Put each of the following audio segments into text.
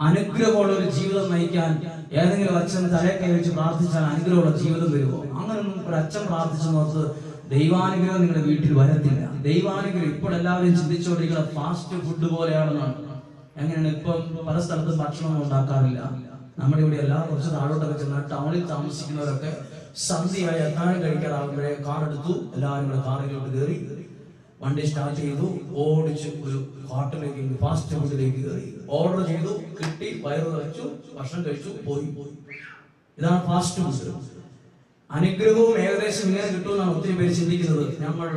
അനുഗ്രഹമുള്ള ഒരു ജീവിതം നയിക്കാൻ ഏതെങ്കിലും അച്ഛൻ തലയെ കൈവച്ച് പ്രാർത്ഥിച്ചാൽ അനുഗ്രഹമുള്ള ജീവിതം വരുമോ? അങ്ങനൊന്നും ഒരു അച്ഛൻ പ്രാർത്ഥിച്ചു നോക്കുന്നത് ദൈവാനുഗ്രഹം നിങ്ങളുടെ വീട്ടിൽ വരത്തില്ല. ദൈവാനുഗ്രഹം ഇപ്പോൾ എല്ലാവരും ചിന്തിച്ചുകൊണ്ടിരിക്കുന്ന ഫാസ്റ്റ് ഫുഡ് പോലെയാണെന്നാണ്. എങ്ങനെയാണ് ഇപ്പം പല സ്ഥലത്തും ഭക്ഷണം ഉണ്ടാക്കാറില്ല. നമ്മുടെ ഇവിടെ എല്ലാ കുറച്ച് താഴോട്ടൊക്കെ ചെന്നാൽ ടൗണിൽ താമസിക്കുന്നവരൊക്കെ സന്ധ്യയായി എത്താനും കഴിക്കാറാകുമ്പോഴേ കാർ എടുത്തു എല്ലാവരും കൂടെ കാറിലോട്ട് കയറി വണ്ടി സ്റ്റാർട്ട് ചെയ്തു ഓടിച്ച് ഒരു ഹോട്ടലിലേക്ക് ഫാസ്റ്റ് ഫുഡിലേക്ക് കയറി. ഓർഡർ ചെയ്തു കിട്ടി വയറ് നിറച്ചു ഭക്ഷണം കഴിച്ചു പോയി. പോയി ഇതാണ് ഫാസ്റ്റ് ഫുഡ് അനുഗ്രഹവും ഏകദേശം ഇങ്ങനെ കിട്ടുമെന്നാണ് ഒത്തിരി പേര് ചിന്തിക്കുന്നത്. നമ്മൾ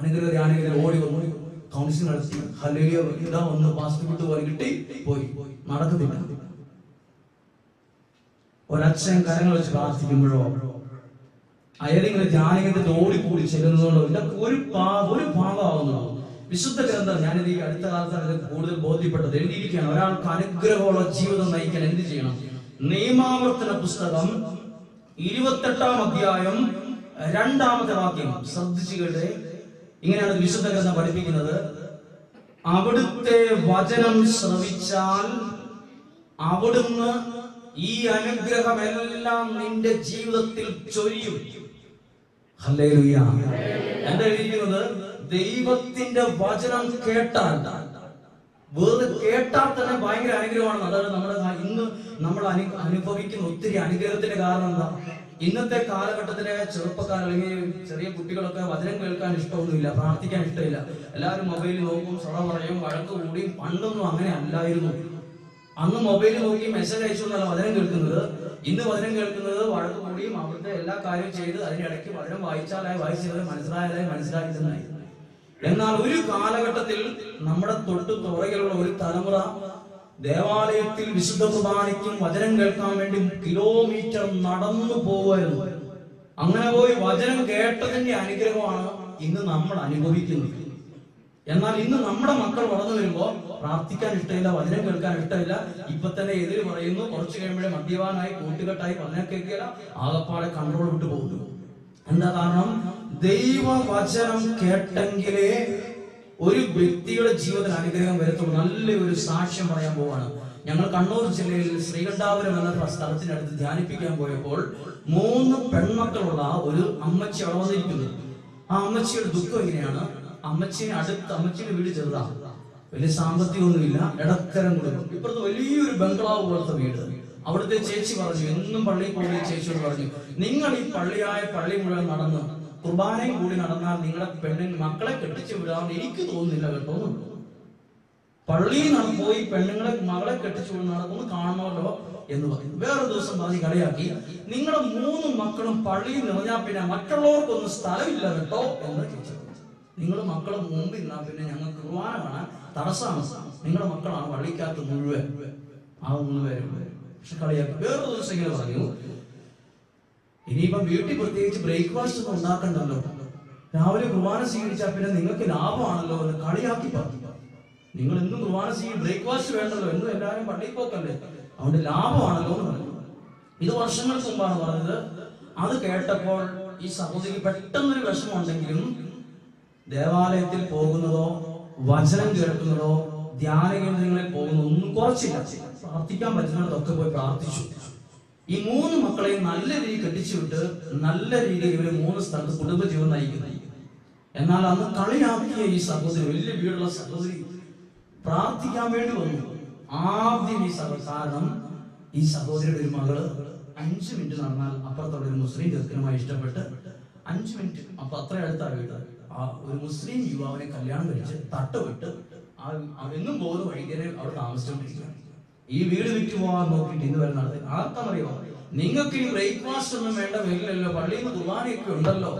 അനുഗ്രഹ ഓടി വന്നു. കൗൺസിലിംഗ് നടത്തി. ഹല്ലേലൂയ ഇതാ ഒന്ന് ഫാസ്റ്റ് ഫുഡ് പോലെ കിട്ടി പോയി. നടക്കുന്നില്ല. ഒരച്ഛൻ കരങ്ങൾ വെച്ച് പ്രാർത്ഥിക്കുമ്പോഴോ ഏതെങ്കിലും ധ്യാനകത്തിന്റെ ഓടിക്കൂടി ചെല്ലുന്നതുകൊണ്ടോ ഇല്ല ഒരു പാ ഒരു ഭാഗമാവുന്നതോ വിശുദ്ധ ഗ്രന്ഥം ഞാനിത് ഈ അടുത്ത കാലത്താണ് കൂടുതൽ ബോധ്യപ്പെട്ടത് എഴുതിയിരിക്കുകയാണ്. ഒരാൾക്ക് അനുഗ്രഹമുള്ള ജീവിതം നയിക്കാൻ എന്ത് ചെയ്യണം? നിയമാവർത്തന പുസ്തകം ഇരുപത്തെട്ടാം അധ്യായം രണ്ടാമത്തെ വാക്യം. ശ്രദ്ധിച്ചു കേട്ടെ. ഇങ്ങനെയാണ് വിശുദ്ധ ഗ്രന്ഥം പഠിപ്പിക്കുന്നത്. അവിടുത്തെ വചനം ശ്രവിച്ചാൽ അവിടുന്ന് ഈ അനുഗ്രഹമെല്ലാം നിന്റെ ജീവിതത്തിൽ ചൊരിയും. എന്താ എഴുതിയിരിക്കുന്നത്? ദൈവത്തിന്റെ വചനം കേട്ടാൽ വേറെ കേട്ടാൽ തന്നെ ഭയങ്കര അനുഗ്രഹമാണ് അതായത് നമ്മുടെ ഇന്ന് നമ്മൾ അനു അനുഭവിക്കുന്ന ഒത്തിരി അനുഗ്രഹത്തിന്റെ കാരണം എന്താ? ഇന്നത്തെ കാലഘട്ടത്തിലെ ചെറുപ്പക്കാർ അല്ലെങ്കിൽ ചെറിയ കുട്ടികളൊക്കെ വചനം കേൾക്കാൻ ഇഷ്ടമൊന്നുമില്ല പ്രാർത്ഥിക്കാൻ ഇഷ്ടമില്ല. എല്ലാവരും മൊബൈലിൽ നോക്കും സറ പറയും വഴക്ക് കൂടിയും പണ്ടൊന്നും അങ്ങനെ അല്ലായിരുന്നു. അന്ന് മൊബൈലിൽ നോക്കി മെസ്സേജ് അയച്ചുകൊണ്ടാണ് വചനം കേൾക്കുന്നത്. ഇന്ന് വചനം കേൾക്കുന്നത് വഴക്ക് കൂടിയും അവിടുത്തെ എല്ലാ കാര്യവും ചെയ്ത് അതിനിടയ്ക്ക് വചനം വായിച്ചാലായി വായിച്ചാലായി മനസ്സിലായാലായി മനസ്സിലാക്കിയതായി എന്നാൽ ഒരു കാലഘട്ടത്തിൽ നമ്മുടെ തൊട്ട് പുറകിലുള്ള ഒരു തലമുറ ദേവാലയത്തിൽ വിശുദ്ധ കുർബാനയ്ക്കും വചനം കേൾക്കാൻ വേണ്ടി കിലോമീറ്റർ നടന്നു പോവുമായിരുന്നു അങ്ങനെ പോയി വചനം കേട്ടതിന്റെ അനുഗ്രഹമാണ് ഇന്ന് നമ്മൾ അനുഭവിക്കുന്നത്. എന്നാൽ ഇന്ന് നമ്മുടെ മക്കൾ വളർന്നു വരുമ്പോ പ്രാർത്ഥിക്കാൻ ഇഷ്ടമില്ല വചനം കേൾക്കാൻ ഇഷ്ടമില്ല. ഇപ്പൊ തന്നെ എതിര് പറയുന്നു കുറച്ച് കഴിയുമ്പോഴേ മദ്യപാനായി കൂട്ടുകെട്ടായി പറഞ്ഞാൽ കേൾക്കില്ല ആകപ്പാടെ കൺട്രോൾ വിട്ടു പോകുന്നു. എന്താ കാരണം? ദൈവവചനം കേട്ടെങ്കിലേ ഒരു വ്യക്തിയുടെ ജീവിതത്തിൽ അനുഗ്രഹം വരത്തുള്ളൂ. നല്ലൊരു സാക്ഷ്യം പറയാൻ പോവാണ്. ഞങ്ങൾ കണ്ണൂർ ജില്ലയിൽ ശ്രീകണ്ഠാപുരം എന്ന സ്ഥലത്തിനടുത്ത് ധ്യാനിപ്പിക്കാൻ പോയപ്പോൾ മൂന്ന് പെൺമക്കളുള്ള ഒരു അമ്മച്ചി അവിടെ വന്നിരിക്കുന്നു. ആ അമ്മച്ചിയുടെ ദുഃഖം എങ്ങനെയാണ്? അമ്മച്ചിനെ അടുത്ത് അമ്മച്ചിന് വീട് ചെറുതാ. വലിയ സാമ്പത്തികമൊന്നുമില്ല ഇടത്തരം കുടുംബം ഇപ്പുറത്ത് വലിയൊരു ബംഗ്ലാവ് പോലത്തെ വീട്. അവിടുത്തെ ചേച്ചി പറഞ്ഞു എന്നും പള്ളിയിൽ പോകുന്ന ചേച്ചിയോട് പറഞ്ഞു നിങ്ങൾ ഈ പള്ളിയായ പള്ളി മുഴുവൻ നടന്ന് കുർബാനയും കൂടി നടന്നാൽ നിങ്ങളുടെ പെണ്ണിന് മക്കളെ കെട്ടിച്ചു വിടാമെന്ന് എനിക്ക് തോന്നുന്നില്ല കേട്ടോ. പള്ളിയിൽ പോയി പെണ്ണുങ്ങളെ മകളെ കെട്ടിച്ചു വിടുന്ന നടക്കുന്നു കാണണമല്ലോ എന്ന് പറയുന്നു വേറൊരു ദിവസം പറഞ്ഞ് കളിയാക്കി നിങ്ങളുടെ മൂന്ന് മക്കളും പള്ളിയിൽ നിറഞ്ഞാൽ പിന്നെ മറ്റുള്ളവർക്കൊന്നും സ്ഥലമില്ല കേട്ടോ എന്ന് ചോദിച്ചു. നിങ്ങൾ മക്കളെ മുമ്പിൽ നിന്നാ പിന്നെ ഞങ്ങൾക്ക് കുർബാന കാണാൻ തടസ്സമാണ് നിങ്ങളുടെ മക്കളാണ് പള്ളിക്കകത്ത് മുഴുവൻ. ആ മൂന്ന് പേരും പക്ഷെ കളിയാക്കി വേറൊരു ദിവസം ഇങ്ങനെ പറഞ്ഞു. ഇനിയിപ്പം വീട്ടിൽ പ്രത്യേകിച്ച് ബ്രേക്ക്ഫാസ്റ്റ് ഒന്നും ഉണ്ടാക്കണ്ടല്ലോ. രാവിലെ കുർബാന സ്വീകരിച്ചാൽ പിന്നെ നിങ്ങൾക്ക് ലാഭമാണല്ലോ എന്ന് കളിയാക്കി പറഞ്ഞു. നിങ്ങൾ എന്നും കുർബാന സ്വീകരിച്ച് ബ്രേക്ക്ഫാസ്റ്റ് വേണ്ടല്ലോ. എന്നും എല്ലാവരും പള്ളിയിൽ പോക്കല്ലേ? അതുകൊണ്ട് ലാഭമാണല്ലോ എന്ന് പറഞ്ഞു. ഇത് വർഷങ്ങൾക്ക് മുമ്പാണ് പറഞ്ഞത്. അത് കേട്ടപ്പോൾ ഈ സഹോദരി പെട്ടെന്നൊരു വിഷമമുണ്ടെങ്കിലും ദേവാലയത്തിൽ പോകുന്നതോ വചനം കേൾക്കുന്നതോ ധ്യാന കേന്ദ്രങ്ങളിൽ പോകുന്നതോ ഒന്നും കുറച്ചില്ല. പ്രാർത്ഥിക്കാൻ പറ്റുന്നിടത്തൊക്കെ പോയി പ്രാർത്ഥിച്ചു. ഈ മൂന്ന് മക്കളെയും നല്ല രീതിയിൽ കെട്ടിച്ചു വിട്ട് നല്ല രീതിയിൽ ഇവർ മൂന്ന് സ്ഥലത്ത് കുടുംബജീവൻ നയിക്കുന്നു. എന്നാൽ അന്ന് കളിയാക്കിയ ഈ സഹോദരി വലിയ വീടുള്ള സഹോദരി പ്രാർത്ഥിക്കാൻ വേണ്ടി വന്നു. ആദ്യം ഈ സഹ കാരണം ഈ സഹോദരിയുടെ ഒരു മകൾ അഞ്ചു മിനിറ്റ് നടന്നാൽ അപ്പുറത്തുള്ള ഒരു മുസ്ലിം ചെറുക്കനുമായി ഇഷ്ടപ്പെട്ട് അഞ്ചു മിനിറ്റ് അപ്പൊ അത്ര അടുത്താണ് വീട്. ആ ഒരു മുസ്ലിം യുവാവിനെ കല്യാണം കഴിച്ച് തട്ടുവിട്ട് എന്നും പോകുന്ന വൈദ്യനെ അവർ താമസിച്ചുകൊണ്ടിരിക്കുകയാണ്. ഈ വീട് വിറ്റ് പോകാൻ നോക്കിയിട്ട് ഇന്ന് വരുന്ന നടത്തി ആർക്കറിയോ നിങ്ങൾക്ക് ഈ ബ്രേക്ക്ഫാസ്റ്റ് ഒന്നും വേണ്ട വീട്ടിലല്ലോ പള്ളിയിൽ നിന്ന് കുർബാനയൊക്കെ ഉണ്ടല്ലോ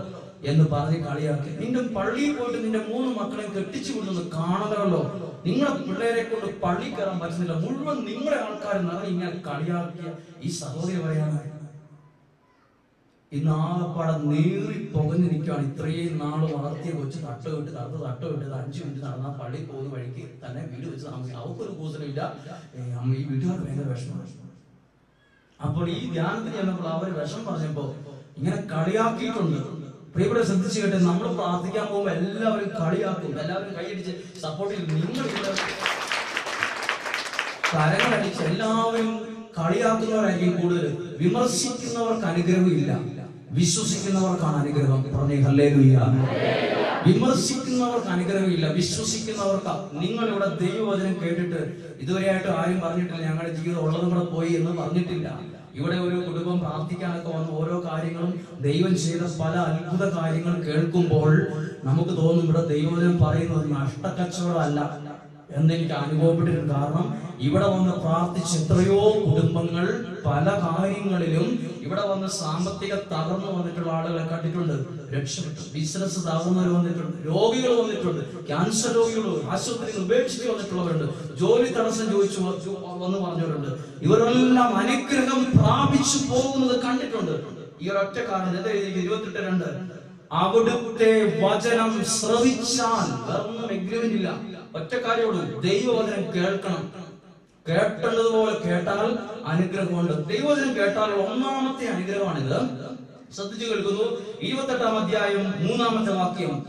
എന്ന് പറഞ്ഞ് കളിയാക്കി നിന്റെ പള്ളിയിൽ പോയിട്ട് നിന്റെ മൂന്ന് മക്കളെ കെട്ടിച്ചു കൊണ്ടുവന്ന് കാണണമല്ലോ നിങ്ങളെ പിള്ളേരെ കൊണ്ട് പള്ളി കയറാൻ പറ്റുന്നില്ല. മുഴുവൻ നിങ്ങളുടെ ആൾക്കാർ നിറഞ്ഞ് ഇങ്ങനെ കളിയാക്കിയ ഈ സഹോദരി പറയാണ് ഇന്ന് ആകപ്പാടെ നീറി പുകഞ്ഞു നിൽക്കുകയാണ് ഇത്രയും നാൾ വളർത്തിയ കൊച്ചു തട്ട് വിട്ട് തട്ട് തട്ട് വിട്ട് അഞ്ചു മിനിറ്റ് നടന്നാൽ പള്ളി പോകുന്ന വഴിക്ക് തന്നെ വീട് വെച്ച് താമസിക്കും. അവർക്കൊരു കൂസലുമില്ല. അമ്മ ഈ വീട്ടുകാർ ഭയങ്കര വിഷമം. അപ്പോൾ ഈ ധ്യാനത്തിന് ചെന്നപ്പോൾ അവർ വിഷം പറഞ്ഞപ്പോ ഇങ്ങനെ കളിയാക്കിയിട്ടുണ്ട്. പ്രിയപ്പെട്ട ശ്രദ്ധിച്ചു കേട്ടെ നമ്മൾ പ്രാർത്ഥിക്കാൻ പോകുമ്പോൾ എല്ലാവരും കളിയാക്കും. എല്ലാവരും കൈയടിച്ച് സപ്പോർട്ട് ചെയ്യും. നിങ്ങൾ കരങ്ങളടിച്ച് എല്ലാവരും കളിയാക്കുന്നവരായിരിക്കും കൂടുതൽ. വിമർശിക്കുന്നവർക്ക് അനുഗ്രഹമില്ല. വിശ്വസിക്കുന്നവർക്കാണ് അനുഗ്രഹം. പറഞ്ഞേ ഹല്ലേ വിമർശിക്കുന്നവർക്ക് അനുഗ്രഹമില്ല. വിശ്വസിക്കുന്നവർക്ക് നിങ്ങൾ ഇവിടെ ദൈവവചനം കേട്ടിട്ട് ഇതുവരെയായിട്ട് ആരും പറഞ്ഞിട്ടില്ല. ഞങ്ങളുടെ ജീവിതം ഉള്ളതും കൂടെ പോയി എന്ന് പറഞ്ഞിട്ടില്ല. ഇവിടെ ഒരു കുടുംബം പ്രാർത്ഥിക്കാനൊക്കെ വന്ന് ഓരോ കാര്യങ്ങളും ദൈവം ചെയ്ത പല അത്ഭുത കാര്യങ്ങൾ കേൾക്കുമ്പോൾ നമുക്ക് തോന്നും ഇവിടെ ദൈവവചനം പറയുന്നത് നഷ്ടക്കച്ചവടമല്ല. എന്നെനിക്ക് അനുഭവപ്പെട്ടിരുന്നു കാരണം ഇവിടെ വന്ന് പ്രാർത്ഥിച്ച എത്രയോ കുടുംബങ്ങൾ പല കാര്യങ്ങളിലും ഇവിടെ വന്ന് സാമ്പത്തിക തകർന്നു വന്നിട്ടുള്ള ആളുകളെ കണ്ടിട്ടുണ്ട് രക്ഷപ്പെട്ടു. ബിസിനസ് തകർന്നവർ വന്നിട്ടുണ്ട്. രോഗികൾ വന്നിട്ടുണ്ട്. ക്യാൻസർ രോഗികൾ ആശുപത്രിയിൽ ഉപേക്ഷിച്ച് വന്നിട്ടുള്ളവരുണ്ട്. ജോലി തടസ്സം ചോദിച്ചു വന്ന് പറഞ്ഞവരുണ്ട്. ഇവരെല്ലാം അനുഗ്രഹം പ്രാപിച്ചു പോകുന്നത് കണ്ടിട്ടുണ്ട്. ഈ ഒരൊറ്റ കാരണം എന്താ ഇരുപത്തെട്ട് രണ്ട്. അവിടുത്തെ വചനം ശ്രവിച്ചാൽ വേറൊന്നും എഗ്രിമെന്റ് ഇല്ല. ഒറ്റ കാര്യമുള്ളൂ ദൈവവചനം കേൾക്കണം. കേട്ടുള്ളതുപോലെ കേട്ടാൽ അനുഗ്രഹമുണ്ട്. ദൈവവചനം കേട്ടാൽ ഒന്നാമത്തെ അനുഗ്രഹമാണിത്. ശ്രദ്ധിച്ചു കേൾക്കുന്നു. ഇരുപത്തെട്ടാം അധ്യായം മൂന്നാമത്തെ വാക്യം.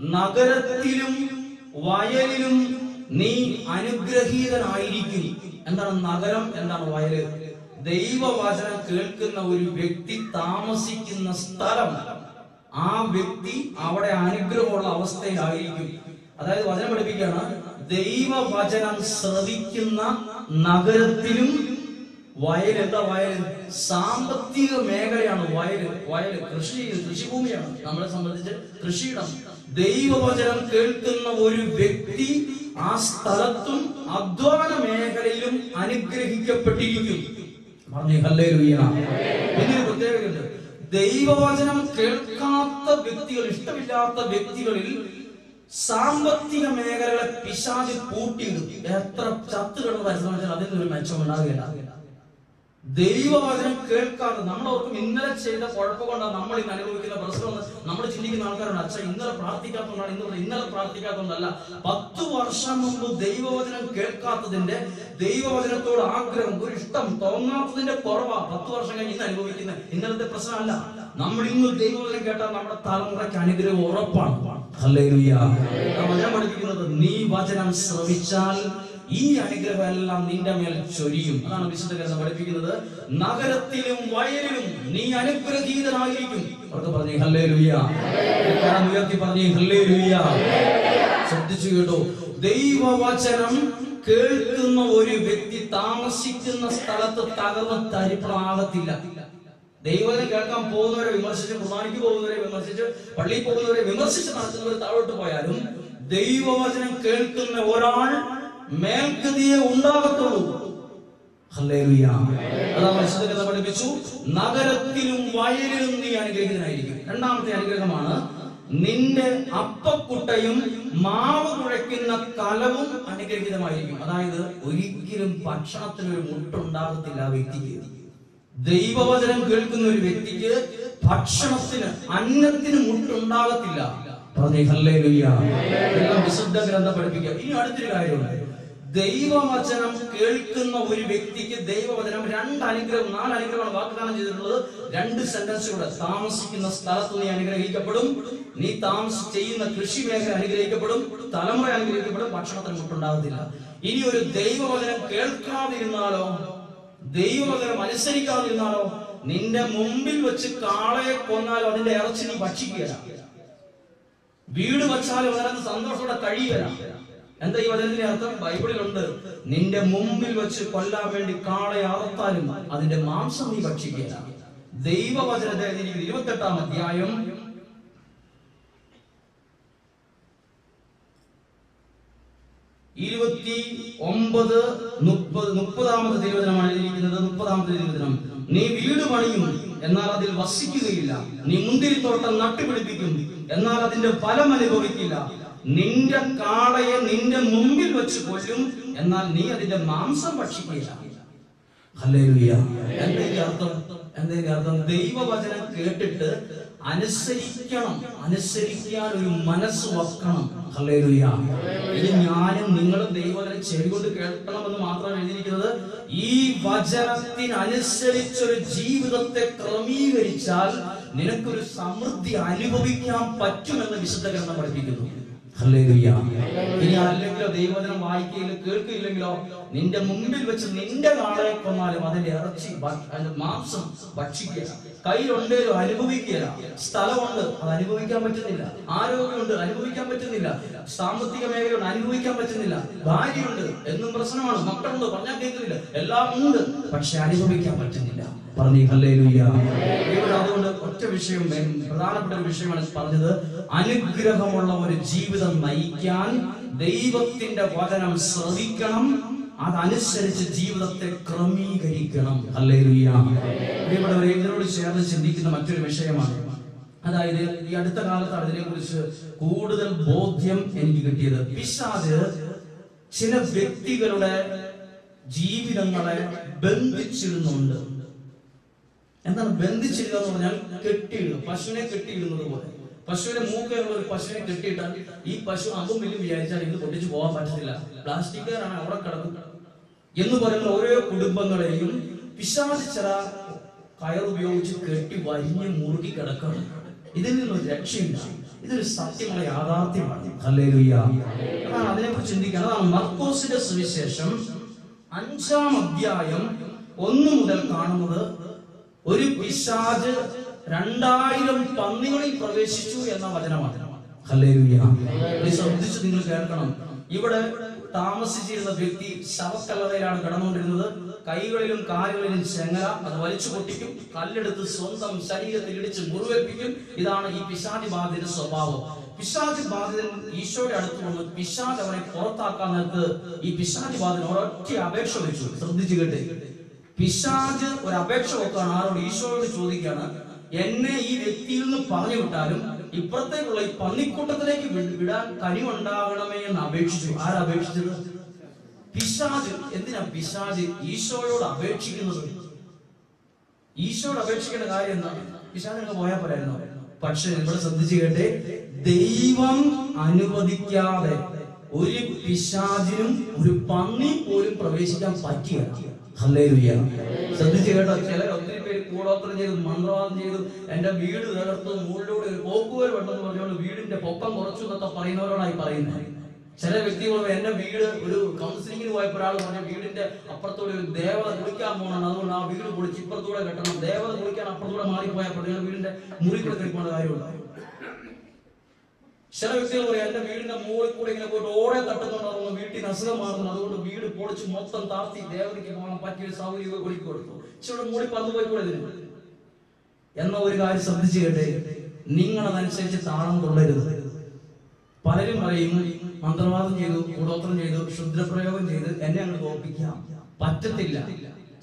നഗരത്തിലും വയലിലും നീ അനുഗ്രഹീതനായിരിക്കും. എന്താണ് നഗരം? എന്താണ് വയൽ? ദൈവവചനം കേൾക്കുന്ന ഒരു വ്യക്തി താമസിക്കുന്ന സ്ഥലം ആ വ്യക്തി അവിടെ അനുഗ്രഹമുള്ള അവസ്ഥയിലായിരിക്കും. അതായത് വചനം പഠിപ്പിക്കുകയാണ് ദൈവവചനം ശ്രവിക്കുന്ന നഗരത്തിലും വയൽ എന്താ വയൽ? സാമ്പത്തിക മേഖലയാണ് വയൽ. വയൽ കൃഷി കൃഷിഭൂമിയാണ്. നമ്മളെ സംബന്ധിച്ച് കൃഷിയിടം. ദൈവവചനം കേൾക്കുന്ന ഒരു വ്യക്തി ആ സ്ഥലത്തും അധ്വാന മേഖലയിലും അനുഗ്രഹിക്കപ്പെട്ടിരിക്കും പറഞ്ഞു ഹല്ലേലൂയ. പിന്നെ ഒരു പ്രത്യേകതയുണ്ട്. ദൈവവചനം കേൾക്കാത്ത വ്യക്തികൾ ഇഷ്ടമില്ലാത്ത വ്യക്തികളിൽ സാമ്പത്തിക മേഖലകളെ പൂട്ടി പൂട്ടിയിടും. എത്ര ചത്ത് കിടന്ന് പരിശ്രമിച്ചാൽ അതിൽ ഒരു മെച്ചം ഉണ്ടാകുകയില്ല. ദൈവവചനം കേൾക്കാതെ നമ്മൾ ഓർക്കും ഇന്നലെ ചെയ്ത കുഴപ്പം കൊണ്ടാണ് നമ്മൾ ഇന്ന് അനുഭവിക്കുന്ന പ്രശ്നം നമ്മൾ ചിന്തിക്കുന്ന ആൾക്കാരുണ്ട് അച്ഛൻ ഇന്നലെ പ്രാർത്ഥിക്കാത്തതുകൊണ്ടാണ് ഇന്നലെ ഇന്നലെ പ്രാർത്ഥിക്കാത്തതുകൊണ്ടല്ല. പത്തു വർഷം മുമ്പ് ദൈവവചനം കേൾക്കാത്തതിന്റെ ദൈവവചനത്തോട് ആഗ്രഹം ഒരു ഇഷ്ടം തോന്നാത്തതിന്റെ കുറവാ. പത്ത് വർഷം കഴിഞ്ഞ് ഇന്ന് അനുഭവിക്കുന്ന ഇന്നലത്തെ പ്രശ്നമല്ല. നമ്മൾ ഇന്ന് ദൈവവചനം കേട്ടാൽ നമ്മുടെ തലമുറയ്ക്ക് അനുഗ്രഹം ഉറപ്പാണ്. ആ പഠിപ്പിക്കുന്നത് നീ വചനം ശ്രവിച്ചാൽ ഈ അനുഗ്രഹം എല്ലാം നിന്റെ മേൽ ചൊരിയും. അതാണ് വിശുദ്ധ ഗ്രന്ഥം പഠിപ്പിക്കുന്നത്. നഗരത്തിലും വയലിലും നീ അനുഗ്രഹീതനായിരിക്കും. അവർക്ക് പറഞ്ഞു ഹല്ലേ ലുയ്യ പറഞ്ഞു ഹല്ലേ ശ്രദ്ധിച്ചു കേട്ടോ. ദൈവവചനം കേൾക്കുന്ന ഒരു വ്യക്തി താമസിക്കുന്ന സ്ഥലത്ത് തകർന്ന് തരിപ്പണാകത്തില്ല. ദൈവനെ കേൾക്കാൻ പോകുന്നവരെ വിമർശിച്ച് കുർബാനയ്ക്ക് പോകുന്നവരെ വിമർശിച്ച് പള്ളിയിൽ പോകുന്നവരെ വിമർശിച്ച് നടത്തുന്നവർ താഴോട്ട് പോയാലും ദൈവവചനം കേൾക്കുന്ന ഒരാൾ മേൽഗതിയെ ഉണ്ടാകത്തുള്ളൂ. പഠിപ്പിച്ചു. നഗരത്തിലും വയലിലും നീ അനുഗ്രഹീതനായിരിക്കും. രണ്ടാമത്തെ അനുഗ്രഹമാണ് നിന്റെ അപ്പക്കുട്ടയും മാവ് കുഴയ്ക്കുന്ന കലവും അനുഗ്രഹീതമായിരിക്കും. അതായത് ഒരിക്കലും ഭക്ഷണത്തിന് ഒരു മുട്ടുണ്ടാകത്തില്ല വ്യക്തിക്ക്. ദൈവവചനം കേൾക്കുന്ന ഒരു വ്യക്തിക്ക് ഭക്ഷണത്തിന് അന്നത്തിന് മുട്ടുണ്ടാകത്തില്ല. വിശുദ്ധ ഗ്രന്ഥം പഠിപ്പിക്കുക. ഇനി അടുത്തൊരു കാര്യമുണ്ട്. ദൈവവചനം കേൾക്കുന്ന ഒരു വ്യക്തിക്ക് ദൈവവചനം രണ്ട് അനുഗ്രഹം നാല് അനുഗ്രഹമാണ് വാഗ്ദാനം ചെയ്തിട്ടുള്ളത്. രണ്ട് സെന്റൻസുകൾ താമസിക്കുന്ന സ്ഥലത്ത് നീ അനുഗ്രഹിക്കപ്പെടും. നീ താമസ ചെയ്യുന്ന കൃഷി മേഖല അനുഗ്രഹിക്കപ്പെടും. തലമുറ അനുഗ്രഹിക്കപ്പെടും. ഭക്ഷണത്തിന് മുട്ടുണ്ടാകത്തില്ല. ഇനി ഒരു ദൈവവചനം കേൾക്കാതിരുന്നാലോ ദൈവവചനം മത്സരിക്കാതിരുന്നാലോ നിന്റെ മുമ്പിൽ വെച്ച് കാളയെ കൊന്നാലോ അതിന്റെ ഇറച്ചി നീ ഭക്ഷിക്കുക വീട് വച്ചാലും അതിനകത്ത് സന്തോഷത്തോടെ കഴിയുക എന്താ ഈ വചനത്തിന്റെ അർത്ഥം? ബൈബിളിലുണ്ട്. നിന്റെ മുമ്പിൽ വെച്ച് കൊല്ലാൻ വേണ്ടി കാളയെ അറുത്താലും അതിന്റെ മാംസം നീ ഭക്ഷിക്കുക ദൈവവചനത്തെ ഇരുപത്തെട്ടാം അധ്യായം. ഇരുപത്തി ഒമ്പത് മുപ്പത് മുപ്പതാമത്തെ തിരുവചനമാണ് എഴുതിയിരിക്കുന്നത്. മുപ്പതാമത്തെ തിരുവചനം. നീ വീട് പണിയും എന്നാൽ അതിൽ വസിക്കുകയില്ല. നീ മുന്തിരിത്തോട്ടം നട്ടുപിടിപ്പിക്കും എന്നാൽ അതിന്റെ ഫലം അനുഭവിക്കില്ല. നിന്റെ കാളയെ നിന്റെ മുമ്പിൽ വെച്ച് കൊല്ലും എന്നാൽ നീ അതിന്റെ മാംസം ഭക്ഷിക്കുകയില്ല. ഹല്ലേലൂയ. എന്താ ഇതിന്റെ അർത്ഥം? എന്തെങ്കിലും അർത്ഥം? ദൈവവചനം കേട്ടിട്ട് അനുസരിക്കണം. അനുസരിക്കാൻ ഒരു മനസ്സ് വക്കണം. ഇത് ഞാനും നിങ്ങളും ദൈവവചനം കേൾക്കണം എന്ന് മാത്രമാണ് എഴുതിയിരിക്കുന്നത്. ഈ വചനത്തിനനുസരിച്ചൊരു ജീവിതത്തെ ക്രമീകരിച്ചാൽ നിനക്കൊരു സമൃദ്ധി അനുഭവിക്കാൻ പറ്റുമെന്ന് വിശുദ്ധ ഗ്രന്ഥം പഠിപ്പിക്കുന്നു. ഇനി അല്ലെങ്കിലോ ദൈവവചനം വായിക്കുകയില്ല കേൾക്കുകയില്ലെങ്കിലോ നിന്റെ മുമ്പിൽ വെച്ച് നിന്റെ നാളെ കൊന്നാലും അതിന്റെ ഇറച്ചി മാംസം ഭക്ഷിക്കുക. കയ്യിലുണ്ടേലും അനുഭവിക്കുക സ്ഥലമുണ്ട് അത് അനുഭവിക്കാൻ പറ്റുന്നില്ല. ആരോഗ്യമുണ്ട് അനുഭവിക്കാൻ പറ്റുന്നില്ല. സാമ്പത്തിക മേഖലയുണ്ട് അനുഭവിക്കാൻ പറ്റുന്നില്ല. ഭാര്യയുണ്ട് എന്നും പ്രശ്നമാണ്. മക്കളുണ്ട് പറഞ്ഞാൽ കേൾക്കുന്നില്ല. എല്ലാം ഉണ്ട് പക്ഷെ അനുഭവിക്കാൻ പറ്റുന്നില്ല. പറഞ്ഞു ഹല്ലേലൂയ ഇവിടെ അതുകൊണ്ട് ഒറ്റ വിഷയം പ്രധാനപ്പെട്ട ഒരു വിഷയമാണ് പറഞ്ഞത് അനുഗ്രഹമുള്ള ഒരു ജീവിതം നയിക്കാൻ ദൈവത്തിന്റെ വചനം ശ്രദ്ധിക്കണം. അതനുസരിച്ച് ജീവിതത്തെ ക്രമീകരിക്കണം. ഇതിനോട് ചേർന്ന് ചിന്തിക്കുന്ന മറ്റൊരു വിഷയമാണ്. അതായത് ഈ അടുത്ത കാലത്താണ് അതിനെ കുറിച്ച് കൂടുതൽ ബോധ്യം എനിക്ക് കിട്ടിയത്. പിശാജ് ചില വ്യക്തികളുടെ ജീവിതങ്ങളെ ബന്ധിച്ചിരുന്നുണ്ട്. എന്താണ് ബന്ധിച്ചിരുന്ന എന്ന് പറഞ്ഞാൽ കെട്ടിയിടുക. പശുവിനെ കെട്ടിയിടുന്നത് പോലെ. പശുവിനെ മൂക്കയുള്ള ഒരു പശുവിനെ കെട്ടിയിട്ടാൽ ഈ പശു അതും വലിയ വിചാരിച്ചാൽ ഇത് പൊട്ടിച്ചു പോകാൻ പറ്റത്തില്ല. പ്ലാസ്റ്റിക്കാരാണ് അവിടെ കിടക്കും എന്ന് പറയുന്ന ഓരോ കുടുംബങ്ങളെയും പിശാച് ചില കയറുപയോഗിച്ച് കെട്ടി വരിഞ്ഞ് മുറുകി കിടക്കണം ഇതിൽ നിന്നൊരു രക്ഷയില്ല ഇതൊരു സത്യമായ യാഥാർത്ഥ്യമാണ്. അതിനെക്കുറിച്ച് ചിന്തിക്കണം. അതാണ് മർക്കോസിന്റെ സുവിശേഷം അഞ്ചാം അധ്യായം ഒന്ന് മുതൽ കാണുന്നത് ഒരു പിശാജ് രണ്ടായിരം പന്നികളിൽ പ്രവേശിച്ചു എന്ന വചനമാണ്. ശ്രദ്ധിച്ച് നിങ്ങൾ കേൾക്കണം. ഇവിടെ താമസിച്ചിരുന്ന വ്യക്തി ശവക്കല്ലറയിലാണ് കിടന്നുകൊണ്ടിരുന്നത്. കൈകളിലും കാലുകളിലും ചെങ്ങല അത് വലിച്ചു പൊട്ടിക്കും. കല്ലെടുത്ത് സ്വന്തം ശരീരത്തിൽ ഇടിച്ച് മുറിവേൽപ്പിക്കും. ഇതാണ് ഈ പിശാചി ബാധിത സ്വഭാവം. പിശാചി ബാധിതൻ ഈശോയുടെ അടുത്ത് വന്ന് പിശാജ് അവനെ പുറത്താക്കാൻ നേരത്ത് ഈ പിശാചി ബാധിതൻ ഒരൊറ്റ അപേക്ഷ വെച്ചു. ശ്രദ്ധിച്ചു കേട്ടെ പിശാജ് ഒരു അപേക്ഷ വെക്കാണ് ആരോട് ഈശോയോട് ചോദിക്കാണ് എന്നെ ഈ വ്യക്തിയിൽ നിന്ന് പറഞ്ഞു വിട്ടാലും ഇപ്പുറത്തേക്കുള്ള ഈ പന്നിക്കൂട്ടത്തിലേക്ക് വിടാൻ കഴിവുണ്ടാകണമേ എന്ന് അപേക്ഷിച്ചു. ആരപേക്ഷിച്ചത് പിശാജ് എന്തിനാ പിശാജ് ഈശോയോട് അപേക്ഷിക്കുന്നത്? ഈശോയോട് അപേക്ഷിക്കേണ്ട കാര്യം എന്താ? പിശാജ് അങ്ങ് പോയാൽ പോരായിരുന്നു? പക്ഷെ ഇവിടെ ശ്രദ്ധിച്ചു കേട്ടെ ദൈവം അനുവദിക്കാതെ ഒരു പിശാചിനും ഒരു പന്നി പോലും പ്രവേശിക്കാൻ പറ്റിയ ശ്രദ്ധിച്ചു കേട്ടോ ചിലർ ഒത്തിരി കൂടോത്രം ചെയ്ത് മന്ത്രവാദം ചെയ്ത് എന്റെ വീട് തകർത്ത് മുകളിലൂടെ ഒരു പോക്കുവൽ വേണ്ടെന്ന് പറഞ്ഞുകൊണ്ട് വീടിന്റെ പൊക്കം കുറച്ചു എന്നൊക്കെ പറയുന്നവരോടായി പറയുന്നത് ചില വ്യക്തികൾ എന്റെ വീട് ഒരു കൗൺസിലിംഗിന് പോയപ്പോൾ ഒരാൾ പറഞ്ഞ വീടിന്റെ അപ്പുറത്തൂടെ ഒരു ദേവത കുളിക്കാൻ പോകണം. അതുകൊണ്ട് ആ വീട് പൊളിച്ച് ഇപ്പുറത്തൂടെ കെട്ടണം. ദേവത കുളിക്കാൻ അപ്പുറത്തൂടെ മാറിപ്പോയ പ്രതികൾ വീടിന്റെ മുറിക്കൂടെ കഴിക്കേണ്ട പോകേണ്ട ചില വ്യക്തികൾ പറയും എന്റെ വീടിന്റെ മുകളിൽ കൂടെ ഇങ്ങനെ പോയിട്ട് ഓടെ തട്ടുന്നുണ്ട് അതുകൊണ്ട് വീട്ടിൽ അസുഖം മാറുന്നു. അതുകൊണ്ട് വീട് പൊളിച്ച് മൊത്തം താർത്തി ദേവതയ്ക്ക് പോകാൻ പറ്റിയ സൗകര്യം ഒരുക്കി കൊടുത്തു. പക്ഷെ മൂടി മുകളിൽ പന്ത് പോയി കൂടെ ഇതിന്. എന്ന ഒരു കാര്യം ശ്രദ്ധിച്ചു കേട്ടെ. നിങ്ങളതനുസരിച്ച് താളം കൊള്ളരുത്. പലരും പറയും മന്ത്രവാദം ചെയ്തു കൂടോത്രം ചെയ്തു ക്ഷുദ്രപ്രയോഗം ചെയ്ത് എന്നെ അങ്ങ് തോൽപ്പിക്കാം. പറ്റത്തില്ല.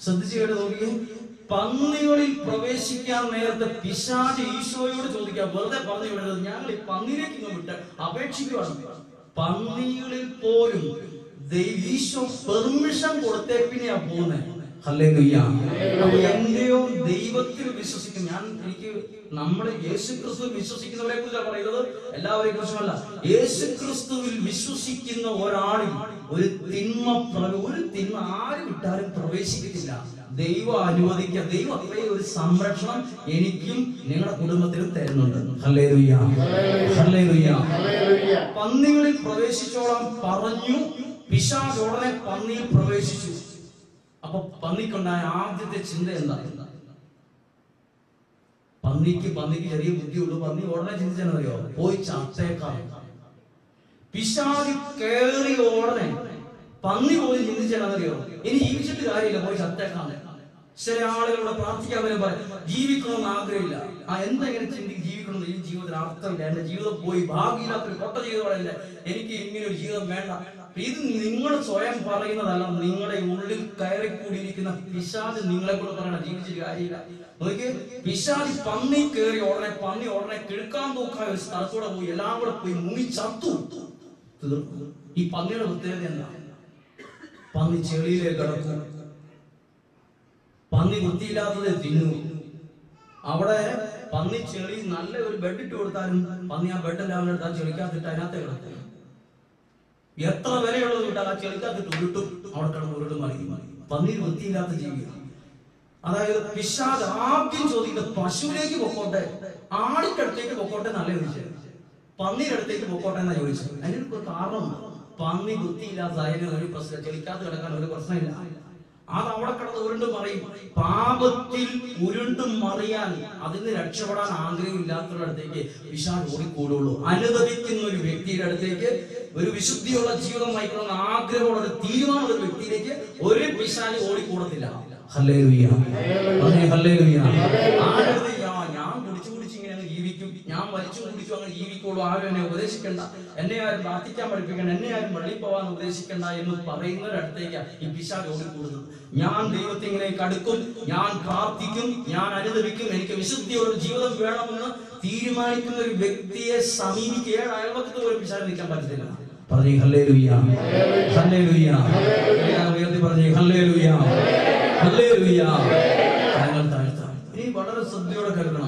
ശ്രദ്ധിച്ചു കേട്ട് നോക്കിയേ. പന്നികളിൽ പ്രവേശിക്കാൻ നേരത്തെ പിശാച് ഈശോയോട് ചോദിക്കാം. വെറുതെ പറഞ്ഞു വിടരുത്. ഞങ്ങൾ ഈ പന്നിയിലേക്ക് വിട്ട് അപേക്ഷിക്കുകയാണ് പന്നികളിൽ പോലും ഈശോ പെർമിഷൻ കൊടുത്തേ പിന്നെയാ പോകുന്നത് എന്റെയോ ദൈവത്തിൽ വിശ്വസിക്കും. ഞാൻ എനിക്ക് നമ്മൾ യേശു ക്രിസ്തു വിശ്വസിക്കുന്നവരെ കുറിച്ചാണ് പറയുന്നത്? എല്ലാവരെയും കുറിച്ചുമല്ല യേശു ക്രിസ്തുവിൽ വിശ്വസിക്കുന്ന ഒരാളിൽ ഒരു തിന്മ ഒരു തിന്മ ആര് വിട്ടാലും പ്രവേശിക്കത്തില്ല. ദൈവം അനുവദിക്കുക. ദൈവം അത്രയും ഒരു സംരക്ഷണം എനിക്കും നിങ്ങളുടെ കുടുംബത്തിനും തരുന്നുണ്ട്. പന്നികളിൽ പ്രവേശിച്ചോളം പറഞ്ഞു. പിശാച് ഉടനെ പന്നിയിൽ പ്രവേശിച്ചു. അപ്പൊ പന്നിക്കുണ്ടായ ആദ്യത്തെ ചിന്ത എന്താ? പന്നിക്ക് പന്നിക്ക് ചെറിയ ബുദ്ധിയുള്ളൂ. പന്നി ഉടനെ ചിന്തിച്ചറിയോ പോയി ചത്തേക്കാം. പിശാദി കേറി ഉടനെ പന്നി പോയി ചിന്തിച്ചറിയോ ഇനി ജീവിച്ചിട്ട് കാര്യമില്ല പോയി ചത്തേക്കാം. ചില ആളുകളോട് പ്രാർത്ഥിക്കാൻ വരും പറയും ജീവിക്കണമെന്ന് ആഗ്രഹമില്ല. ആ എന്തെങ്ങനെ ചിന്തി ജീവിക്കണം ഈ ജീവിതത്തിന് അർത്ഥമില്ല. എന്റെ ജീവിതം പോയി ഭാഗ്യമില്ലാത്തൊരു കൊട്ട ചെയ്തോളല്ല എനിക്ക് ഇങ്ങനെ ഒരു ജീവിതം വേണ്ട. ഇത് നിങ്ങൾ സ്വയം പറയുന്നതല്ല നിങ്ങളുടെ ഉള്ളിൽ കയറി കൂടിയിരിക്കുന്ന പിശാജ് നിങ്ങളെ കൂടെ പറയണ ജീവിച്ചിട്ട് കാര്യമില്ല. നോക്കിയേ പിശാജ് പന്നി കയറി ഉടനെ പന്നി ഉടനെ കിഴക്കാൻ തൂക്കാൻ ഒരു സ്ഥലത്തൂടെ പോയി എല്ലാം കൂടെ പോയി മുങ്ങി ചത്തു. തീർക്കും. ഈ പന്നിയുടെ പ്രത്യേകത എന്താ? പന്നി ചെളിയിലേക്ക് കിടക്കും. പന്നി വൃത്തിയില്ലാത്തത് തിന്നു. അവിടെ പന്നി ചെളി നല്ല ഒരു ബെഡ് ഇട്ട് കൊടുത്താലും പന്നി ആ ബെഡ് രാവിലെ എടുത്താൽ ചെളിക്കാത്തിട്ട് അതിനകത്ത് കിടക്കും. എത്ര വിലയുള്ളത് വിട്ടാൽ ആ ചെളിക്കകത്തിട്ട് ഉരുട്ടും അവിടെ കിടന്ന് ഉരുട്ടും മറിയും. പന്നി വൃത്തിയില്ലാത്ത ജീവിതം അതായത് പിശാദ് ആദ്യം ചോദിക്കുന്നത് പശുവിലേക്ക് പൊക്കോട്ടെ ആടിക്കടുത്തേക്ക് പൊക്കോട്ടെ നല്ല ചോദിച്ചത് പന്നിയുടെ അടുത്തേക്ക് പൊക്കോട്ടെ എന്നാ ചോദിച്ചത് അതിന് കാരണം പന്നി പന്നി വൃത്തിയില്ലാത്തതായാലും ഒരു പ്രശ്നം ചെളിക്കാത്ത കിടക്കാൻ ഒരു പ്രശ്നമില്ല. അത് അവിടെ കിടന്ന് ഉരുണ്ട് മറിയും. പാപത്തിൽ ഉരുണ്ട് മറിയാൻ അതിന് രക്ഷപ്പെടാൻ ആഗ്രഹം ഇല്ലാത്തവരടുത്തേക്ക് വിശാൽ ഓടിക്കൂടുള്ളൂ. അനുദവിക്കുന്ന ഒരു വ്യക്തിയുടെ അടുത്തേക്ക് ഒരു വിശുദ്ധിയുള്ള ജീവിതം നയിക്കണമെന്ന് ആഗ്രഹമുള്ള ഒരു തീരുമാനമുള്ള ഒരു വ്യക്തിയിലേക്ക് ഒരു വിശാൽ ഓടിക്കൂടത്തില്ല. ഹല്ലേ ഹല്ലേ ഹല്ലേലൂയ ആരത് ഞാൻ ഞാൻ കുടിച്ചു കുടിച്ച് ഇങ്ങനെ അങ്ങ് ജീവിക്കും ഞാൻ വലിച്ചു കുടിച്ചു അങ്ങനെ ജീവിക്കുള്ളൂ. ആരും എന്നെ ഉപദേശിക്കണ്ട. എന്നെ ആരും പ്രാർത്ഥിക്കാൻ പഠിപ്പിക്കണ്ട. എന്നെ ആരും വെള്ളിപ്പോവാൻ പോവാൻ ഉപദേശിക്കണ്ട എന്ന് പറയുന്നവരടുത്തേക്ക് ഈ പിശാച് ഓടിക്കൂടുന്നത് ഞാൻ ദൈവത്തിലേക്ക് അടുക്കും ഞാൻ പ്രാർത്ഥിക്കും. ഞാൻ അനുദവിക്കും എനിക്ക് വിശുദ്ധിയുള്ള ജീവിതം വേണമെന്ന് തീരുമാനിക്കുന്ന ഒരു വ്യക്തിയെ സമീപിക്കുക ഏഴ് അയൽവക്കത്ത് പോലും പിശാച് നിൽക്കാൻ പറ്റത്തില്ല. ഇനി വളരെ ശ്രദ്ധയോടെ കേൾക്കണം.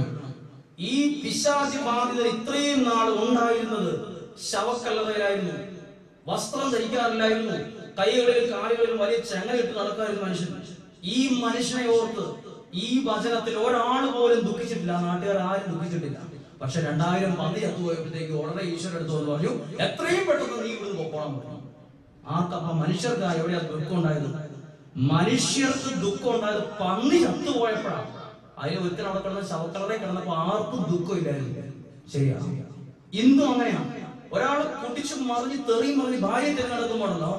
ഈ പിശാചി ബാധിതർ ഇത്രയും നാൾ ഉണ്ടായിരുന്നത് ശവക്കല്ലറയിലായിരുന്നു. വസ്ത്രം ധരിക്കാറില്ലായിരുന്നു. കൈകളിലും കാലുകളിലും വലിയ ചെങ്ങലിട്ട് നടക്കായിരുന്നു മനുഷ്യൻ. ഈ മനുഷ്യനെ ഓർത്ത് ഈ വചനത്തിൽ ഒരാൾ പോലും ദുഃഖിച്ചിട്ടില്ല. നാട്ടുകാർ ആരും ദുഃഖിച്ചിട്ടില്ല. പക്ഷെ രണ്ടായിരം പന്തി എത്തുപോയപ്പോഴത്തേക്ക് ഉടനെ ഈശ്വരൻ എടുത്തു എന്ന് പറഞ്ഞു എത്രയും പെട്ടെന്ന് നീ ഇവിടുന്ന് പൊക്കോളാൻ പറഞ്ഞു. ആർക്കപ്പ മനുഷ്യർക്ക് എവിടെയാ ദുഃഖം ഉണ്ടായത്? മനുഷ്യർക്ക് ദുഃഖം ഉണ്ടായത് പന്നി ചത്തുപോയപ്പോഴാണ് അതിൽ ഒരുത്തൻ അവിടെ കിടന്ന ശവക്കളറെ കിടന്നപ്പോ ആർക്കും ദുഃഖമില്ലായിരുന്നു ശരിയാ? ഇന്നും അങ്ങനെയാ. ഒരാൾ കുടിച്ചു മറിഞ്ഞ് തെറിയും മറിഞ്ഞ് ഭാര്യ തിരഞ്ഞെടുക്കുമ്പോഴല്ലോ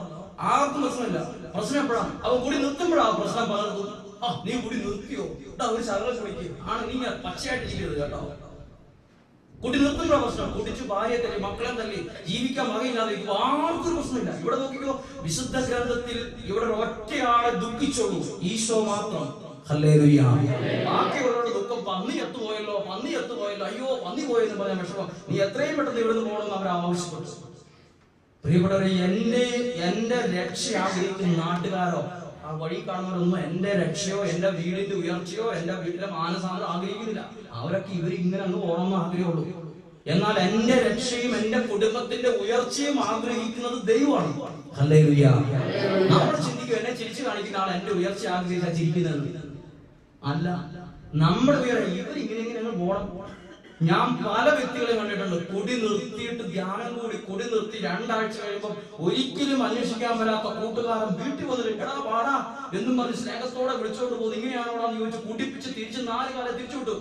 ആർക്കും പ്രശ്നമില്ല. പ്രശ്നം എപ്പോഴാ? അവൻ കൂടി നിർത്തുമ്പോഴാ പ്രശ്നം പകർന്നു ആ നീ കൂടി നിർത്തിയോ? ഇതാ ഒരു ശകലം കുടിക്കുക ആണ് നീ ഞാൻ പച്ചയായിട്ട് ഇരിക്കരുത് കേട്ടോ. കുട്ടി നിർത്തുമ്പോഴാ പ്രശ്നം. കുടിച്ചു ഭാര്യ തല്ലി മക്കളെ തല്ലി ജീവിക്കാൻ വകയില്ലാതെ ഇപ്പൊ ആർക്കും ഒരു പ്രശ്നമില്ല. ഇവിടെ നോക്കിക്കോ വിശുദ്ധ ഗ്രന്ഥത്തിൽ ഇവിടെ ഒറ്റയാളെ ദുഃഖിച്ചോളൂ ഈശോ മാത്രം. ബാക്കിയുള്ളവരുടെ അയ്യോ പന്നി പോയെന്ന് നീ എത്രയും പെട്ടെന്ന് അവർ പ്രിയപ്പെട്ടവരെ എന്റെ എന്റെ നാട്ടുകാരോ ആ വഴി കാണുന്നവരൊന്നും എന്റെ രക്ഷയോ എന്റെ വീടിന്റെ ഉയർച്ചയോ എന്റെ വീട്ടിലെ മാനസാന്തരം ആഗ്രഹിക്കുന്നില്ല. അവരൊക്കെ ഇവർ ഇങ്ങനെ അങ്ങ് പോകണമെന്ന് ആഗ്രഹമുള്ളൂ. എന്നാൽ എന്റെ രക്ഷയും എന്റെ കുടുംബത്തിന്റെ ഉയർച്ചയും ആഗ്രഹിക്കുന്നത് ദൈവമാണ്. നമ്മൾ ചിന്തിക്കും എന്നെ ചിരിച്ചു കാണിക്കുന്ന ആൾ എന്റെ ഉയർച്ച ആഗ്രഹിച്ച ചിരിക്കുന്നത്. അല്ല നമ്മുടെ പേരെ ഇവരിങ്ങനെ ഇങ്ങനെ ഞങ്ങൾ പോണം. ഞാൻ പല വ്യക്തികളെ കണ്ടിട്ടുണ്ട്. കൊടി നിർത്തിയിട്ട് ധ്യാനം കൂടി കുടി നിർത്തി രണ്ടാഴ്ച കഴിയുമ്പോൾ ഒരിക്കലും അന്വേഷിക്കാൻ വരാത്ത കൂട്ടുകാരൻ വീട്ടിൽ വന്നിട്ട് എടാ പാടാ എന്നും പറഞ്ഞ് സ്നേഹത്തോടെ വിളിച്ചോണ്ട് പോകുന്നു. ഇങ്ങനെയാണോടാന്ന് ചോദിച്ച് കുടിപ്പിച്ച് തിരിച്ച് നാല് കാലം തിരിച്ചുവിട്ടു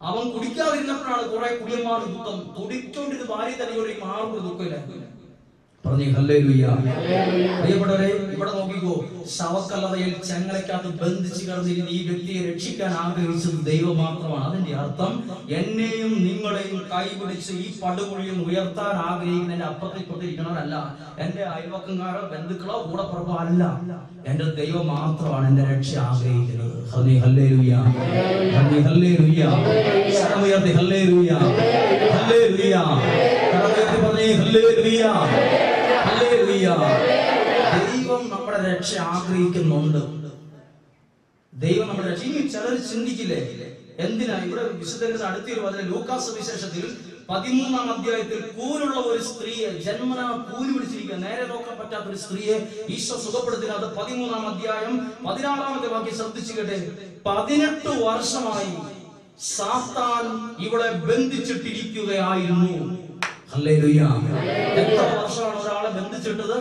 അവൻ കുടിക്കാതിരുന്നപ്പോഴാണ് കുറെ കുടിയന്മാർ ദുഃഖം കുടിച്ചോണ്ടിരുന്ന് ഭാര്യ തലയോടെ മാറുമ്പോൾ ദുഃഖമില്ല പറഞ്ഞേ പ്രിയപ്പെട്ടവരെ ഇവിടെ നോക്കിക്കോ ശവക്കല്ലറയിൽ ചങ്ങലക്കകത്ത് ബന്ധിച്ച് കിടന്നിരുന്ന ഈ വ്യക്തിയെ രക്ഷിക്കാൻ ആഗ്രഹിച്ചത് ദൈവം മാത്രമാണ്. അതിന്റെ അർത്ഥം എന്നെയും നിങ്ങളെയും കൈപിടിച്ച് ഈ പടുകുഴിയിൽ ഉയർത്താൻ ആഗ്രഹിക്കുന്ന എന്റെ അപ്പുറത്തിപ്പുറത്തിരിക്കണവരല്ല എന്റെ അയൽവക്കങ്കാരോ ബന്ധുക്കളോ കൂടപ്പുറപ്പോ അല്ല. എന്റെ ദൈവം മാത്രമാണ് എന്റെ രക്ഷ ആഗ്രഹിക്കുന്നത്. ഹല്ലെ ഹല്ലെ ഹല്ലേലൂയ ദൈവം നമ്മുടെ രക്ഷ ആഗ്രഹിക്കുന്നുണ്ട്. ദൈവം നമ്മുടെ രക്ഷ. ഇനി ചിലർ ചിന്തിക്കില്ലേ? എന്തിനാ? ഇവിടെ വിശുദ്ധ അടുത്തൊരു വചന ലൂക്കാസ് വിശേഷത്തിൽ പതിമൂന്നാം അധ്യായത്തിൽ കൂരുള്ള ഒരു സ്ത്രീയെ ജന്മനാ കൂലി പിടിച്ചിരിക്കുക. നേരെ നോക്കാൻ പറ്റാത്ത ഒരു സ്ത്രീയെ ഈശോ സുഖപ്പെടുത്തുന്നത് അത് പതിമൂന്നാം അധ്യായം പതിനാറാമത്തെ വാക്യം ശ്രദ്ധിച്ചു കേട്ടെ. പതിനെട്ട് വർഷമായി സാത്താൻ ഇവളെ ബന്ധിച്ചിട്ടിരിക്കുകയായിരുന്നു. എത്ര വർഷമാണ് ഒരാളെ ബന്ധിച്ചിട്ടത്?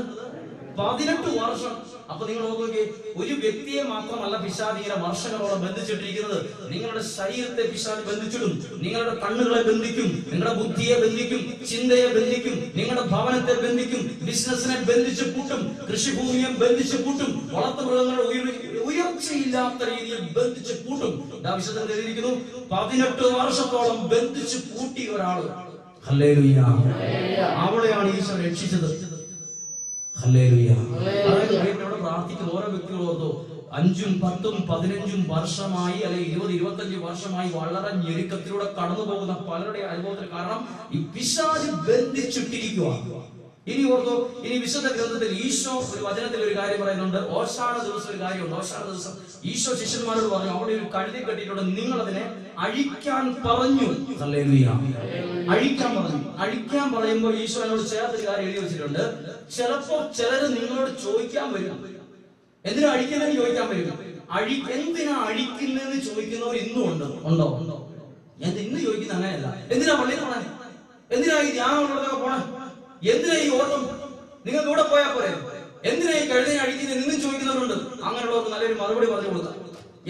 പതിനെട്ട് വർഷം. അപ്പൊ നിങ്ങൾ നോക്കുകയെ ഒരു വ്യക്തിയെ മാത്രമല്ല പിശാദ് ഇങ്ങനെ വർഷങ്ങളോളം ബന്ധിച്ചിട്ടിരിക്കുന്നത്. നിങ്ങളുടെ ശരീരത്തെ പിശാദ് ബന്ധിച്ചിടും. നിങ്ങളുടെ കണ്ണുകളെ ബന്ധിക്കും. നിങ്ങളുടെ ബുദ്ധിയെ ബന്ധിക്കും. ചിന്തയെ ബന്ധിക്കും. നിങ്ങളുടെ ഭവനത്തെ ബന്ധിക്കും. ബിസിനസിനെ ബന്ധിച്ചു കൂട്ടും. കൃഷിഭൂമിയെ ബന്ധിച്ചു കൂട്ടും. വളർത്തുമൃഗങ്ങളുടെ ഉയർ ഉയർച്ചയില്ലാത്ത രീതിയിൽ ബന്ധിച്ചു കൂട്ടും. എഴുതിയിരിക്കുന്നു പതിനെട്ട് വർഷത്തോളം ബന്ധിച്ചു കൂട്ടിയ ഒരാൾ ഹല്ലേലൂയ അവളെയാണ് ഈശോ രക്ഷിച്ചത്. പ്രാർത്ഥിക്കുന്ന ഓരോ വ്യക്തികളും ഓർത്തോ അഞ്ചും പത്തും പതിനഞ്ചും വർഷമായി അല്ലെങ്കിൽ ഇരുപത് ഇരുപത്തഞ്ച് വർഷമായി വളരെ ഞെരുക്കത്തിലൂടെ കടന്നു പോകുന്ന പലരുടെ അനുഭവത്തിന് കാരണം ഈ പിശാച് ബന്ധിച്ചിട്ടിരിക്കുക ഇനി ഓർത്തോ ഇനി വിശുദ്ധ ഗ്രന്ഥത്തിൽ ഈശോ ഒരു വചനത്തിൽ ഒരു കാര്യം പറയുന്നുണ്ട്. ഓശാന ദിവസം ഒരു കാര്യമുണ്ട്. ഓശാന ദിവസം ഈശോ ശിഷ്യന്മാരോട് പറഞ്ഞു അവിടെ ഒരു കഴുതി കെട്ടിയിട്ടുണ്ട്. നിങ്ങൾ അതിനെ അഴിക്കാൻ പറഞ്ഞു. അഴിക്കാൻ പറഞ്ഞു. അഴിക്കാൻ പറയുമ്പോൾ ഈശോ എന്നോട് ചേർത്ത് കാര്യം എഴുതി വെച്ചിട്ടുണ്ട്. ചിലപ്പോ ചിലര് നിങ്ങളോട് ചോദിക്കാൻ വരും. എന്തിനാ അഴിക്കുന്നതെന്ന് ചോദിക്കാൻ വരും? അഴി എന്തിനാ അഴിക്കുന്നതെന്ന് ചോദിക്കുന്നവർ ഇന്നും ഉണ്ട്. ഉണ്ടോ? ഉണ്ടോ ഞാൻ ഇന്ന് ചോദിക്കുന്ന അങ്ങനെയല്ല. എന്തിനാ പള്ളിയിൽ പോണേ? എന്തിനാ ഈ ധ്യാനമുള്ളതൊക്കെ പോണേ? എന്തിനാ ഈ ഓട്ടം? നിങ്ങൾക്ക് ഇവിടെ പോയാൽ പോരെ. എന്തിനാ ഈ കഴുതിനെ അഴിക്കുന്നത് നിന്നും ചോദിക്കുന്നവരുണ്ട്. അങ്ങനെയുള്ളവർക്ക് നല്ലൊരു മറുപടി പറഞ്ഞു കൊടുക്കാം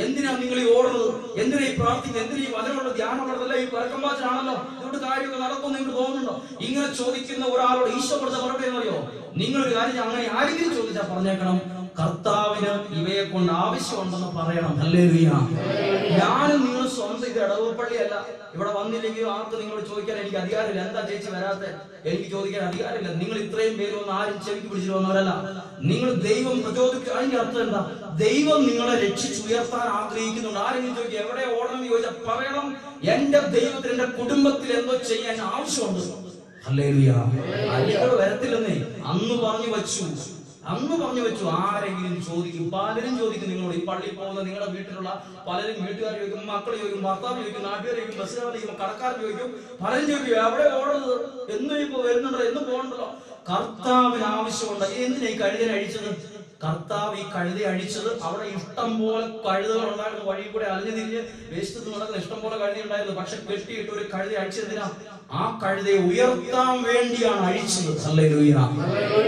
എന്തിനാ നിങ്ങൾ ഈ ഓടുന്നത്? എന്തിനാ ഈ പ്രാർത്ഥിക്കുന്നത്? എന്തിനാ ഈ വചനമുള്ള ധ്യാനമുള്ളതല്ല ഈ പരക്കമ്പാച്ചനാണല്ലോ? ഇതുകൊണ്ട് കാര്യമൊക്കെ നടക്കും നിങ്ങൾക്ക് തോന്നുന്നുണ്ടോ? ഇങ്ങനെ ചോദിക്കുന്ന ഒരാളോട് ഈശോ കൊടുത്ത മറുപടി എന്നറിയോ നിങ്ങൾ ഒരു കാര്യം അങ്ങനെ ആരെങ്കിലും ചോദിച്ചാൽ പറഞ്ഞേക്കണം. കർത്താവിന് ഇവയെ കൊണ്ട് ആവശ്യമുണ്ടെന്ന് പറയണം. അല്ലേ ഞാനും നിങ്ങൾ സ്വന്തം ഇത് ഇടവപ്പള്ളിയല്ല. ഇവിടെ വന്നില്ലെങ്കിൽ ആർക്ക് നിങ്ങൾ ചോദിക്കാൻ എനിക്ക് അധികാരമില്ല. എന്താ ചേച്ചി വരാത്ത? എനിക്ക് ചോദിക്കാൻ അധികാരമില്ല. നിങ്ങൾ ഇത്രയും പേര് വന്ന് ആരും ചെവിക്ക് പിടിച്ചിട്ട് വന്നവരല്ല. നിങ്ങൾ ദൈവം പ്രചോദിപ്പിച്ചു അതിന്റെ അർത്ഥം എന്താ? ദൈവം നിങ്ങളെ രക്ഷിച്ച് ഉയർത്താൻ ആഗ്രഹിക്കുന്നുണ്ട്. ആരെങ്കിലും ചോദിക്കുക എവിടെ ഓടണം? ചോദിച്ചാൽ പറയണം. എന്റെ ദൈവത്തിന് എന്റെ കുടുംബത്തിൽ എന്തോ ചെയ്യാൻ ആവശ്യമുണ്ട്. അല്ലികൾ വരത്തില്ലെന്നേ. അന്ന് പറഞ്ഞു വച്ചു. അന്ന് പറഞ്ഞു വെച്ചു. ആരെങ്കിലും ചോദിക്കും പലരും ചോദിക്കും നിങ്ങളോട് ഈ പള്ളിയിൽ പോകുന്ന നിങ്ങളുടെ വീട്ടിലുള്ള പലരും വീട്ടുകാർ ചോദിക്കും മക്കൾ ചോദിക്കും ഭർത്താവ് ചോദിക്കും നാട്ടുകാർ ചോദിക്കും ബസ്സുകാർ ചോദിക്കും കടക്കാർ ചോദിക്കും പലരും ചോദിക്കും എവിടെ ഓടുന്നത് എന്ന് ഇപ്പൊ വരുന്നുണ്ടോ എന്ന് പോകണ്ടല്ലോ? കർത്താവിന് ആവശ്യമുണ്ട്. എന്തിനാ ഈ കഴിഞ്ഞ അഴിച്ചത്? കർത്താവ് ഈ കഴുത അഴിച്ചത് അവിടെ ഇഷ്ടം പോലെ കഴുതകൾ ഉണ്ടായിരുന്നു. വഴി കൂടെ അലിഞ്ഞു തിരിഞ്ഞ് വേസ്റ്റ് നടക്കുന്ന ഇഷ്ടം പോലെ കഴുതി ഉണ്ടായിരുന്നു. പക്ഷെ കെട്ടിയിട്ട് ഒരു കഴുത അഴിച്ചതിനാ ആ കഴുതയെ ഉയർത്താൻ വേണ്ടിയാണ് അഴിച്ചത്.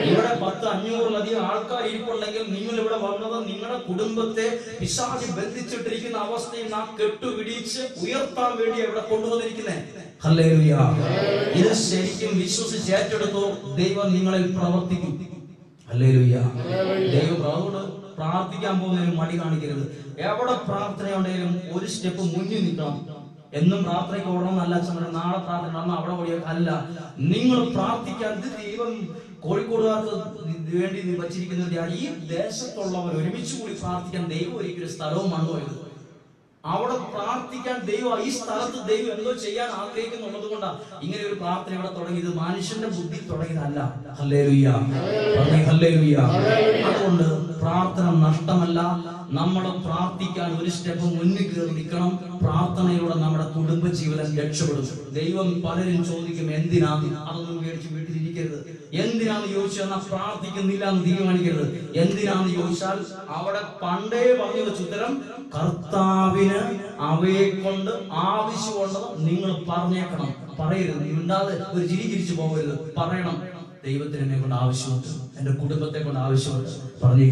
ഇവിടെ പത്ത് അഞ്ഞൂറിലധികം ആൾക്കാർ ഇരിപ്പുണ്ടെങ്കിൽ നിങ്ങൾ ഇവിടെ വന്നത് നിങ്ങളുടെ കുടുംബത്തെ പിശാചി ബന്ധിച്ചിട്ടിരിക്കുന്ന അവസ്ഥയിൽ ആ കെട്ടുപിടിച്ച് ഉയർത്താൻ വേണ്ടി ഇവിടെ കൊണ്ടുവന്നിരിക്കുന്നത് ഇത് ശരിക്കും വിശ്വസിച്ച് ഏറ്റെടുത്തു ദൈവം നിങ്ങളിൽ പ്രവർത്തിക്കും. ദൈവം അതുകൊണ്ട് പ്രാർത്ഥിക്കാൻ പോകുന്നതിന് മടി കാണിക്കരുത്. എവിടെ പ്രാർത്ഥന പ്രാർത്ഥനയുണ്ടെങ്കിലും ഒരു സ്റ്റെപ്പ് മുന്നിൽ നിൽക്കണം. എന്നും പ്രാർത്ഥനയ്ക്ക് ഓടണം എന്നല്ല അച്ഛൻ നാളെ പ്രാർത്ഥന അന്ന് അവിടെ ഓടിയ അല്ല. നിങ്ങൾ പ്രാർത്ഥിക്കാൻ ദൈവം കോഴിക്കോടുകാർക്ക് വേണ്ടി വച്ചിരിക്കുന്നത് വച്ചിരിക്കുന്ന ഈ ദേശത്തുള്ളവർ ഒരുമിച്ച് കൂടി പ്രാർത്ഥിക്കാൻ ദൈവം ഒരിക്കലും സ്ഥലവും മണ്ണുമായത് അവിടെ പ്രാർത്ഥിക്കാൻ ദൈവം ഈ സ്ഥലത്ത് ദൈവം എന്തോ ചെയ്യാൻ ആഗ്രഹിക്കുന്നുള്ളത് കൊണ്ടാണ് ഇങ്ങനെ ഒരു പ്രാർത്ഥന ഇവിടെ തുടങ്ങിയത്. മനുഷ്യന്റെ ബുദ്ധി തുടങ്ങിയതല്ല. അല്ലേ അതുകൊണ്ട് പ്രാർത്ഥന നഷ്ടമല്ല. നമ്മൾ പ്രാർത്ഥിക്കാൻ ഒരു സ്റ്റെപ്പ് മുന്നിൽ കയറി നിൽക്കണം. പ്രാർത്ഥനയിലൂടെ നമ്മുടെ കുടുംബ ജീവിതം രക്ഷപ്പെടും. ദൈവം പലരും ചോദിക്കും എന്തിനാന്ന്? അതൊന്നും മേടിച്ച് വീട്ടിലിരിക്കരുത്. എന്തിനാന്ന് ചോദിച്ചാൽ പ്രാർത്ഥിക്കുന്നില്ല എന്ന് തീരുമാനിക്കരുത്. എന്തിനാന്ന് ചോദിച്ചാൽ അവിടെ പണ്ടേ പറഞ്ഞു വെച്ച ഉത്തരം കർത്താവിന് അവയെ കൊണ്ട് ആവശ്യമുള്ളത് നിങ്ങൾ പറഞ്ഞേക്കണം. പറയരുത് മിണ്ടാതെ ഒരു ചിരി ചിരിച്ചു പോകരുത്. പറയണം. ദൈവത്തിന് എന്നെ കൊണ്ട് ആവശ്യമുണ്ട്. എന്റെ കുടുംബത്തെ കൊണ്ട് ആവശ്യമുണ്ട്. പറഞ്ഞു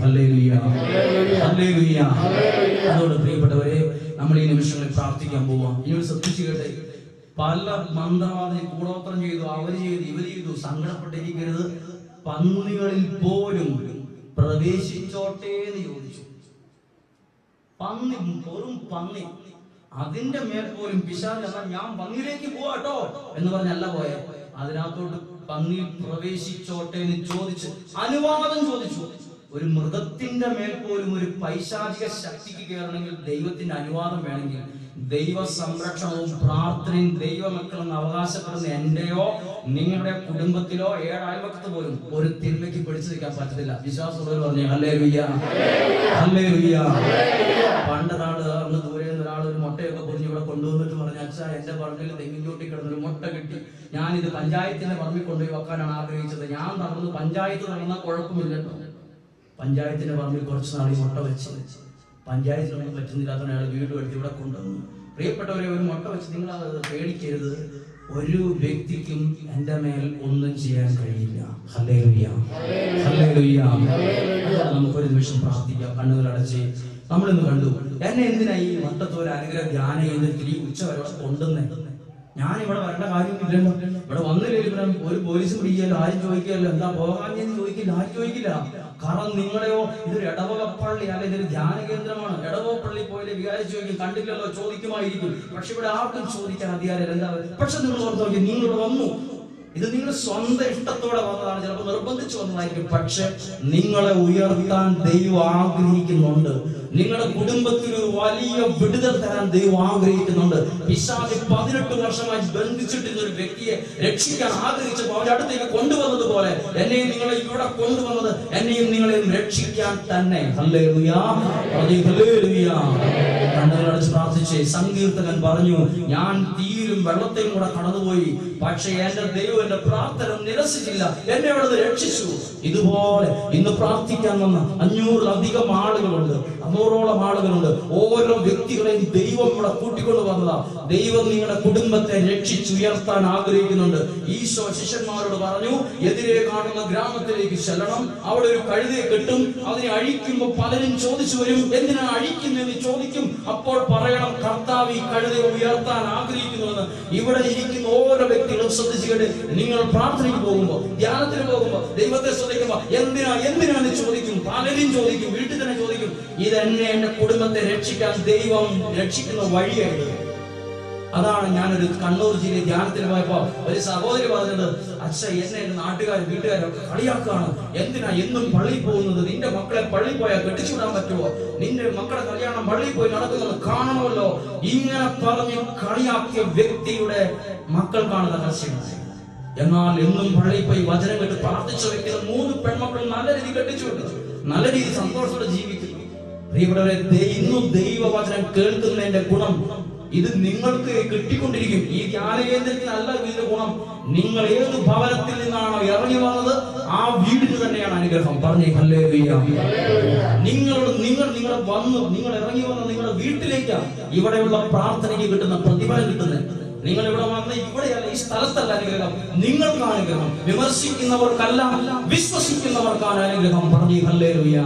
അതുകൊണ്ട് പ്രിയപ്പെട്ടവരെ നമ്മൾ ഈ നിമിഷങ്ങളിൽ പ്രാർത്ഥിക്കാൻ പോവാം. ഇനി ശ്രദ്ധിച്ചു കേട്ടെ. പല മന്ത്രവാദി കൂടോത്രം ചെയ്തു അവർ ചെയ്തു ഇവർ ചെയ്തു സങ്കടപ്പെട്ടിരിക്കരുത്. പന്നികളിൽ പോലും പ്രവേശിച്ചോട്ടെ എന്ന് ചോദിച്ചു. പന്നി വെറും പന്നി. അതിന്റെ മേൽ പോലും പിശാച് ഞാൻ പന്നിയിലേക്ക് പോവാട്ടോ എന്ന് പറഞ്ഞല്ല പോയ. അതിനകത്തോട്ട് പന്നി പ്രവേശിച്ചോട്ടെ എന്ന് ചോദിച്ചു അനുവാദം ചോദിച്ചു. ഒരു മൃഗത്തിന്റെ മേൽ പോലും ഒരു പൈശാചിക ശക്തിക്ക് കയറണമെങ്കിൽ ദൈവത്തിന്റെ അനുവാദം വേണമെങ്കിൽ ദൈവ സംരക്ഷണവും പ്രാർത്ഥനയും ദൈവമക്കളെന്ന് അവകാശപ്പെടുന്ന എന്റെയോ നിങ്ങളുടെ കുടുംബത്തിലോ ഏഴാഴ്വക്കത്ത് പോലും ഒരു തിന്മയ്ക്ക് പിടിച്ചു നിൽക്കാൻ പറ്റത്തില്ല. വിശ്വാസമുള്ളവർ പറഞ്ഞു അല്ലേ ലുയ്യ അന്ന് ദൂരെ ഒരാൾ ഒരു മുട്ടയൊക്കെ പൊതിഞ്ഞ് ഇവിടെ കൊണ്ടുവന്നിട്ട് അച്ഛാ എന്റെ പറമ്പിൽ തെങ്ങിൻ ചോട്ടി കിടന്നൊരു മുട്ട കിട്ടി ഞാൻ ഇത് പഞ്ചായത്തിന്റെ പറമ്പിൽ കൊണ്ടുപോയി വെക്കാനാണ് ആഗ്രഹിച്ചത്. ഞാൻ നടന്നത് പഞ്ചായത്ത് നടന്ന കുഴപ്പമില്ലല്ലോ പഞ്ചായത്തിന്റെ പറമ്പിൽ കുറച്ച് നാൾ ഈ മുട്ട വെച്ച് പഞ്ചായത്തിനൊന്നും പറ്റുന്നില്ലാത്ത അയാൾ വീട് എടുത്ത് ഇവിടെ കൊണ്ടുവന്നു. പ്രിയപ്പെട്ടവരെ ഒരു മുട്ട വെച്ച് നിങ്ങൾ അത് പേടിക്കരുത്. ഒരു വ്യക്തിക്കും എന്റെ മേൽ ഒന്നും ചെയ്യാൻ കഴിയില്ല. നമുക്കൊരു നിമിഷം പ്രാർത്ഥിക്കാം. കണ്ണുകൾ അടച്ച് നമ്മളിന്ന് കണ്ടു. എന്നെ എന്തിനാ ഈ വട്ടത്തോര അനുഗ്രഹ ധ്യാനം ചെയ്ത് ഈ ഉച്ച വരെ കൊണ്ടുവന്നേ ഞാൻ ഇവിടെ വരേണ്ട കാര്യമൊന്നുമില്ലല്ലോ. ഇവിടെ വന്നില്ലെങ്കിലും ഒരു പോലീസ് പിടിക്കല്ലോ ആരും ചോദിക്കല്ലോ എന്താ പോകാൻ ചോദിക്കില്ല ആരും ചോദിക്കില്ല. കാരണം നിങ്ങളെയോ ഇതൊരു ഇടവകപ്പള്ളി അല്ലെ ഇതൊരു ധ്യാന കേന്ദ്രമാണ്. ഇടവകപ്പള്ളി പോയാലേ വികാരിച്ച് ചോദിക്കും കണ്ടില്ലല്ലോ ചോദിക്കുമായിരിക്കും. പക്ഷെ ഇവിടെ ആർക്കും ചോദിക്കാൻ അധികാരം എന്താ പക്ഷെ നിങ്ങൾ ഓർത്ത് നോക്കി നിങ്ങൾ വന്നു. ഇത് നിങ്ങൾ സ്വന്തം ഇഷ്ടത്തോടെ വന്നതാണ്. ചിലപ്പോൾ നിർബന്ധിച്ചു വന്നതായിരിക്കും. പക്ഷെ നിങ്ങളെ ഉയർത്താൻ ദൈവം ആഗ്രഹിക്കുന്നുണ്ട്. നിങ്ങളുടെ കുടുംബത്തിന് ഒരു വലിയ വിടുതൽ തരാൻ ദൈവം ആഗ്രഹിക്കുന്നുണ്ട്. പിശാദി പതിനെട്ട് വർഷമായി ബന്ധിച്ചിട്ടിരുന്ന ഒരു വ്യക്തിയെ രക്ഷിക്കാൻ ആഗ്രഹിച്ചപ്പോൾ അവരുടെ അടുത്തേക്ക് കൊണ്ടുവന്നതുപോലെ എന്നെയും നിങ്ങളെ ഇവിടെ കൊണ്ടുവന്നത് എന്നെയും നിങ്ങളെയും രക്ഷിക്കാൻ തന്നെ. കണ്ണുകളടച്ച് പ്രാർത്ഥിച്ച് സങ്കീർത്തകൻ പറഞ്ഞു ഞാൻ തീരും വെള്ളത്തെയും കൂടെ കടന്നുപോയി. പക്ഷേ എന്റെ ദൈവം എന്റെ പ്രാർത്ഥന നിരസിച്ചില്ല. എന്നെ അവിടെ രക്ഷിച്ചു. ഇതുപോലെ ഇന്ന് പ്രാർത്ഥിക്കാൻ വന്ന അഞ്ഞൂറിലധികം ആളുകളുണ്ട്. നൂറോളം ആളുകളുണ്ട്. ഓരോ വ്യക്തികളെയും ദൈവം ഇവിടെ കൂട്ടിക്കൊണ്ട് വന്നതാ ദൈവം നിങ്ങളുടെ കുടുംബത്തെ രക്ഷിച്ചുയർത്താൻ ആഗ്രഹിക്കുന്നുണ്ട്. ഈശോ ശിഷ്യന്മാരോട് പറഞ്ഞു എതിരെ കാണുന്ന ഗ്രാമത്തിലേക്ക് ചെല്ലണം. അവിടെ ഒരു കഴുതയെ കെട്ടും. അതിനെ അഴിക്കുമ്പോൾ പലരും ചോദിച്ചു വരും എന്തിനാ അഴിക്കുന്നതെന്ന് ചോദിക്കും. അപ്പോൾ പറയണം കർത്താവ് ഈ കഴുതയെ ഉയർത്താൻ ആഗ്രഹിക്കുന്നുവെന്ന്. ഇവിടെ ഇരിക്കുന്ന ഓരോ വ്യക്തികളും ശ്രദ്ധിച്ചുകൊണ്ട് നിങ്ങൾ പ്രാർത്ഥനയ്ക്ക് പോകുമ്പോൾ ധ്യാനത്തിന് പോകുമ്പോൾ ദൈവത്തെ ശ്രദ്ധിക്കുമ്പോൾ എന്തിനാ എന്തിനാന്ന് ചോദിക്കും. പലരും ചോദിക്കും വീട്ടിൽ തന്നെ ചോദിക്കും ഇതെന്നെ എന്റെ കുടുംബത്തെ രക്ഷിക്കാൻ ദൈവം രക്ഷിക്കുന്ന വഴിയാണ് അതാണ് ഞാനൊരു കണ്ണൂർ ജില്ലയിൽ ധ്യാനത്തിന് പോയപ്പോ ഒരു സഹോദരി പറഞ്ഞത് അച്ഛ എന്നെ എന്റെ നാട്ടുകാർ വീട്ടുകാരൊക്കെ കളിയാക്കാണ് എന്തിനാ എന്നും പള്ളിയിൽ പോകുന്നത്? നിന്റെ മക്കളെ പള്ളി പോയാൽ കെട്ടിച്ചുവിടാൻ പറ്റുമോ? നിന്റെ മക്കളെ കല്യാണം പള്ളിയിൽ പോയി നടക്കുന്നത് കാണണമല്ലോ ഇങ്ങനെ പറഞ്ഞ് കളിയാക്കിയ വ്യക്തിയുടെ മക്കൾക്കാണ് തകർച്ചയുണ്ടായത് എന്നാൽ എന്നും പള്ളിയിൽ പോയി വചനം കെട്ട് പ്രാർത്ഥിച്ചു വെക്കുന്ന മൂന്ന് പെൺമക്കളും നല്ല രീതി കെട്ടിച്ചു നല്ല രീതി സന്തോഷത്തോടെ ജീവിക്കുന്നു. ഇന്നും ദൈവവചനം കേൾക്കുന്നതിന്റെ ഗുണം ഇത് നിങ്ങൾക്ക് കിട്ടിക്കൊണ്ടിരിക്കും. ഈ ധ്യാനകേന്ദ്രത്തിനല്ല ഇതിന്റെ ഗുണം. നിങ്ങൾ ഏത് ഭവനത്തിൽ നിന്നാണോ ഇറങ്ങി വന്നത് ആ വീടിന് തന്നെയാണ് അനുഗ്രഹം. പറഞ്ഞേ ഹല്ലേ നിങ്ങളോട് നിങ്ങൾ നിങ്ങൾ വന്ന് നിങ്ങൾ ഇറങ്ങി വന്ന നിങ്ങളുടെ വീട്ടിലേക്കാണ് ഇവിടെയുള്ള പ്രാർത്ഥനയ്ക്ക് കിട്ടുന്ന പ്രതിഫലം കിട്ടുന്നത്. നിങ്ങൾ ഇവിടെ വന്ന് ഇവിടെയല്ല ഈ സ്ഥലത്തല്ല അനുഗ്രഹം. നിങ്ങൾക്കാണ് അനുഗ്രഹം. വിമർശിക്കുന്നവർക്കല്ല വിശ്വസിക്കുന്നവർക്കാണ് അനുഗ്രഹം. പറഞ്ഞു ഹല്ലേലൂയ.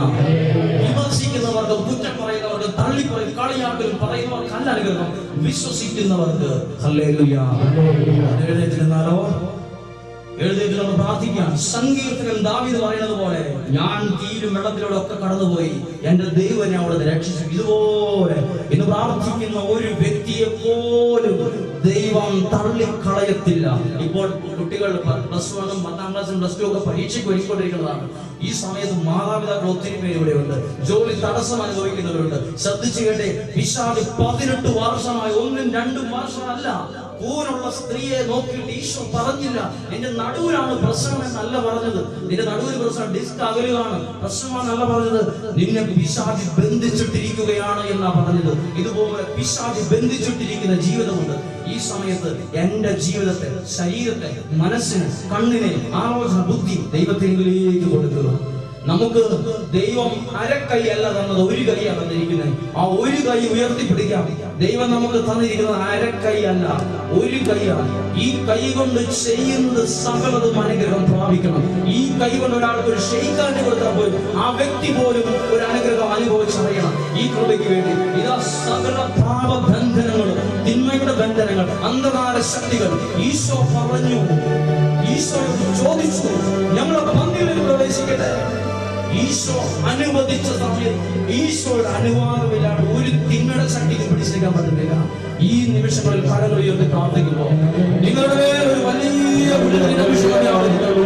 വിമർശിക്കുന്നവർക്ക് കുറ്റം പറയുന്നവർക്ക് തള്ളി പറയും കളിയാക്കലും അല്ല അനുഗ്രഹം വിശ്വസിക്കുന്നവർക്ക്. എഴുന്നേറ്റിരുന്നാലോ? എഴുന്നേറ്റ് നമ്മൾ പ്രാർത്ഥിക്കാം. സങ്കീർത്തകൻ ദാവീദ് പറയുന്നത് പോലെ ഞാൻ തീരും വെള്ളത്തിലൂടെ ഒക്കെ കടന്നുപോയി. എന്റെ ദൈവം ഞാൻ അവിടെ രക്ഷിച്ചു. ഇതുപോലെ ഇന്ന് പ്രാർത്ഥിക്കുന്ന ഒരു വ്യക്തിയെ പോലും ദൈവം തള്ളിക്കളയത്തില്ല. ഇപ്പോൾ കുട്ടികൾ പ്ലസ് വണ്ണും പത്താം ക്ലാസ്സും പ്ലസ് ടു ഒക്കെ പരീക്ഷയ്ക്ക് ഒരുക്കൊണ്ടിരിക്കുന്നതാണ് ഈ സമയത്ത് മാതാപിതാക്കൾ ഒത്തിരി പേര് ഇവിടെയുണ്ട് ജോലി തടസ്സം അനുഭവിക്കുന്നവരുണ്ട്. ശ്രദ്ധിച്ചു കേട്ടെ പിശാച് പതിനെട്ട് വർഷമായി ഒന്നും രണ്ടും വർഷമല്ല. കൂനുള്ള സ്ത്രീയെ നോക്കിയിട്ട് ഈശോ പറഞ്ഞില്ല നിന്റെ നടുവിലാണ് പ്രശ്നം എന്നല്ല പറഞ്ഞത്. നിന്റെ നടുവിൽ പ്രശ്നം ഡിസ്ക് അകലുകയാണ് പ്രശ്നമാണെന്നല്ല പറഞ്ഞത്. നിന്നെ പിശാചി ബന്ധിച്ചിട്ടിരിക്കുകയാണ് എന്നാ പറഞ്ഞത്. ഇതുപോലെ പിശാചി ബന്ധിച്ചിട്ടിരിക്കുന്ന ജീവിതമുണ്ട്. ഈ സമയത്ത് എന്റെ ജീവിതത്തെ ശരീരത്തെ മനസ്സിന് കണ്ണിനെ ആലോചന ബുദ്ധി ദൈവത്തിലേക്ക് കൊടുക്കുക നമുക്ക് ദൈവം അരക്കൈ അല്ല തന്നത് ഒരു കൈയാണ് തന്നിരിക്കുന്നത്. ആ ഒരു കൈ ഉയർത്തിപ്പിടിക്കാം. ദൈവം നമുക്ക് തന്നിരിക്കുന്നത് അരക്കൈ അല്ല ഒരു കൈയാണ്. ഈ കൈ കൊണ്ട് ചെയ്യുന്നത് സകലതും അനുഗ്രഹം പ്രാപിക്കണം. ഈ കൈ കൊണ്ട് ഒരാൾക്ക് ഒരു ഷെയ്ക്കാണ്ട് കൊടുത്താൽ പോലും ആ വ്യക്തി പോലും ഒരു അനുഗ്രഹം അനുഭവിച്ചറിയണം. ഈ കൃപയ്ക്ക് വേണ്ടി ഇതാ സകല പാപബന്ധനങ്ങളും തിന്മയുടെ ബന്ധനങ്ങൾ അന്ധകാര ശക്തികൾ ഈശോ പറഞ്ഞു ഈശോ ചോദിച്ചു ഞങ്ങളെ പന്തിയിൽ പ്രവേശിക്കട്ടെ? ഈശോ അനുവദിച്ച സമയം ഈശോയുടെ അനുവാദമില്ലാതെ ഒരു തിന്മയുടെ ശക്തിക്ക് പിടിച്ചേക്കാൻ പറ്റുന്നില്ല. ഈ നിമിഷങ്ങളിൽ കരങ്ങൾ ഉയർത്തി പ്രാർത്ഥിക്കുമ്പോൾ നിങ്ങളുടെ ഒരു വലിയ വിഷയമാണ് നിങ്ങളുടെ